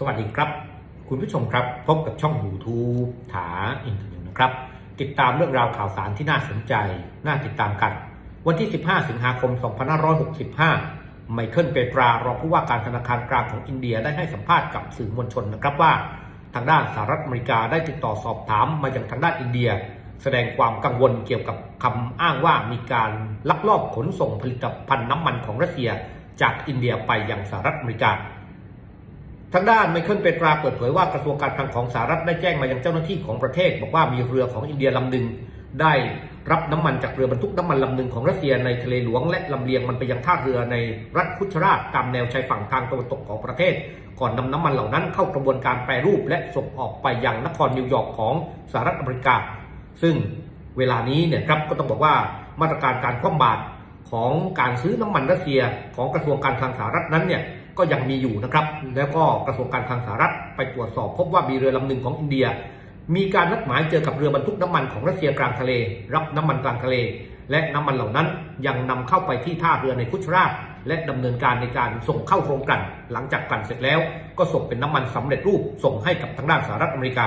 สวัสดีครับ คุณผู้ชมครับ พบกับช่อง YouTube ถาอินเทอร์เน็ตนะครับ ติดตามเรื่องราวข่าวสารที่น่าสนใจ น่าติดตามกัน วันที่ 15 สิงหาคม 2565 ไมเคิลเปตรารองผู้ว่าการธนาคารกลางของอินเดียได้ให้สัมภาษณ์กับสื่อมวลชนนะครับว่า ทางด้านสหรัฐอเมริกาได้ติดต่อสอบถามมายังทางด้านอินเดีย แสดงความกังวลเกี่ยวกับคำอ้างว่ามีการลักลอบขนส่งผลิตภัณฑ์น้ำมันของรัสเซีย จากอินเดียไปยังสหรัฐอเมริกา ทางด้านไมเคิลเปตราเปิดเผยว่ากระทรวงการคลังของสหรัฐได้แจ้งมายังเจ้าหน้าที่ของประเทศ บอกว่ามีเรือของอินเดียลำหนึ่งได้รับน้ำมันจากเรือบรรทุกน้ำมันลำหนึ่งของรัสเซียในทะเลหลวง และลำเลียงมันไปยังท่าเรือในรัฐคุชราชตามแนวชายฝั่งทางตะวันตกของประเทศ ก่อนนำน้ำมันเหล่านั้นเข้ากระบวนการแปรรูปและส่งออกไปยังนครนิวยอร์กของสหรัฐอเมริกา ซึ่งเวลานี้เนี่ยครับก็ต้องบอกว่ามาตรการการคว่ำบาตรของการซื้อน้ำมันรัสเซียของกระทรวงการคลังสหรัฐนั้นเนี่ย ก็ยังมีอยู่นะครับ แล้วก็กระทรวงการคลังสหรัฐไปตรวจสอบพบว่ามีเรือลำหนึ่งของอินเดีย มีการนัดหมายเจอกับเรือบรรทุกน้ำมันของรัสเซียกลางทะเล รับน้ำมันกลางทะเล และน้ำมันเหล่านั้นยังนำเข้าไปที่ท่าเรือในคุชราช และดำเนินการในการส่งเข้าโครงกลั่น หลังจากกลั่นเสร็จแล้ว ก็ส่งเป็นน้ำมันสำเร็จรูปส่งให้กับทางด้านสหรัฐอเมริกา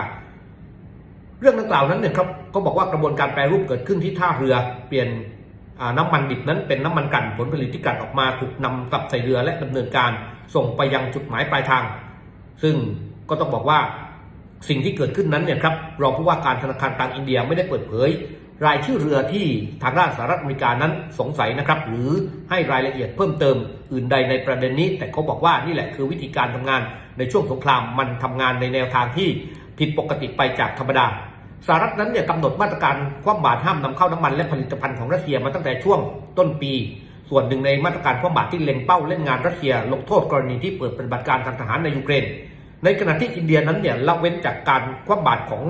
เรื่องดังกล่าวนั้นเนี่ยครับก็บอกว่ากระบวนการแปรรูปเกิดขึ้นที่ท่าเรือเปลี่ยนน้ำมันดิบนั้นเป็นน้ำมันกลั่นผลผลิตที่กลั่นออกมาถูกนำกลับใส่เรือและดำเนินการ ส่งไปยังจุดหมายปลายทาง ซึ่งก็ต้องบอกว่าสิ่งที่เกิดขึ้นนั้นเนี่ยครับรองผู้ว่าการธนาคารกลางอินเดียไม่ได้เปิดเผย รายชื่อเรือที่ทางด้านสหรัฐอเมริกานั้นสงสัยนะครับ หรือให้รายละเอียดเพิ่มเติมอื่นใดในประเด็นนี้ แต่เขาบอกว่านี่แหละคือวิธีการทำงานในช่วงสงครามมันทำงานในแนวทางที่ผิดปกติไปจากธรรมดาสหรัฐนั้นเนี่ยกำหนดมาตรการคว่ำบาตรห้ามนำเข้าน้ำมันและผลิตภัณฑ์ของรัสเซียมาตั้งแต่ช่วงต้นปี ส่วนหนึ่งในมาตรการคว่ำบาตรที่เล็งเป้าเล่นงานรัสเซีย ลงโทษกรณีที่เปิดปฏิบัติการทางทหารในยูเครน ในขณะที่อินเดียนั้นเนี่ยละเว้นจากการคว่ำบาตรของ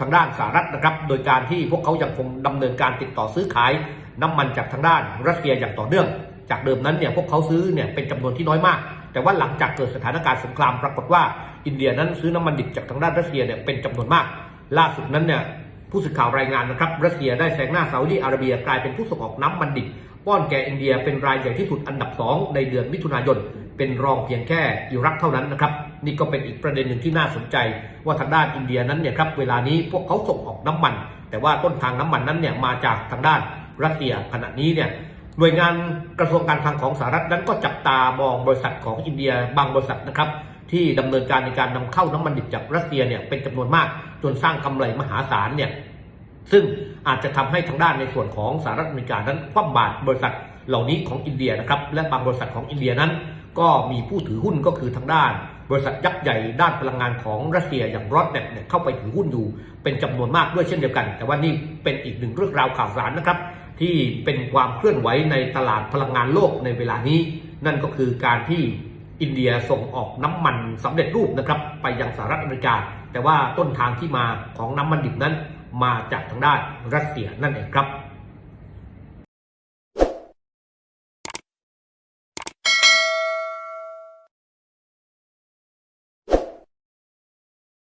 ทางด้านสหรัฐนะครับ โดยการที่พวกเขายังคงดำเนินการติดต่อซื้อขาย น้ำมันจากทางด้านรัสเซียอย่างต่อเนื่อง จากเดิมนั้นเนี่ยพวกเขาซื้อเนี่ยเป็นจำนวนที่น้อยมาก แต่ว่าหลังจากเกิดสถานการณ์สงครามปรากฏว่า อินเดียนั้นซื้อน้ำมันดิบจากทางด้านรัสเซียเนี่ยเป็นจำนวนมาก ล่าสุดนั้นเนี่ย ผู้สื่อข่าวรายงานนะครับรัสเซียได้แซงหน้าซาอุดีอาระเบียกลายเป็นผู้ส่งออกน้ำมันดิบป้อนแก่อินเดียเป็นรายใหญ่ที่สุดอันดับ 2 ในเดือนมิถุนายน เป็นรองเพียงแค่อิรักเท่านั้นนะครับนี่ก็เป็นอีกประเด็นหนึ่งที่น่าสนใจ ว่าทางด้านอินเดียนั้นเนี่ยครับเวลานี้พวกเขาส่งออกน้ำมัน แต่ว่าต้นทางน้ำมันนั้นเนี่ยมาจากทางด้านรัสเซียขณะนี้เนี่ยหน่วยงานกระทรวงการคลังของสหรัฐนั้นก็จับตามองบริษัทของอินเดียบางบริษัทนะครับที่ดำเนินการในการนำเข้าน้ำมันดิบจากรัสเซียเนี่ยเป็นจำนวนมาก จนสร้างกำไรมหาศาลเนี่ยซึ่งอาจจะทำให้ทางด้านในส่วนของสหรัฐอเมริกานั้นคว่ำบาตรบริษัทเหล่านี้ของอินเดียนะครับและบางบริษัทของอินเดียนั้น ก็มีผู้ถือหุ้นก็คือทางด้าน บริษัทยักษ์ใหญ่ด้านพลังงานของรัสเซียอย่างรอดเน็ตเนี่ยเข้าไปถือหุ้นอยู่ เป็นจำนวนมากด้วยเช่นเดียวกัน แต่ว่านี่เป็นอีกหนึ่งเรื่องราวข่าวสารนะครับ ที่เป็นความเคลื่อนไหวในตลาดพลังงานโลกในเวลานี้ นั่นก็คือการที่อินเดียส่งออกน้ำมันสำเร็จรูปนะครับไปยังสหรัฐอเมริกา แต่ว่าต้นทางที่มาของน้ำมันดิบนั้นมาจากทางด้านรัสเซียนั่นเองครับ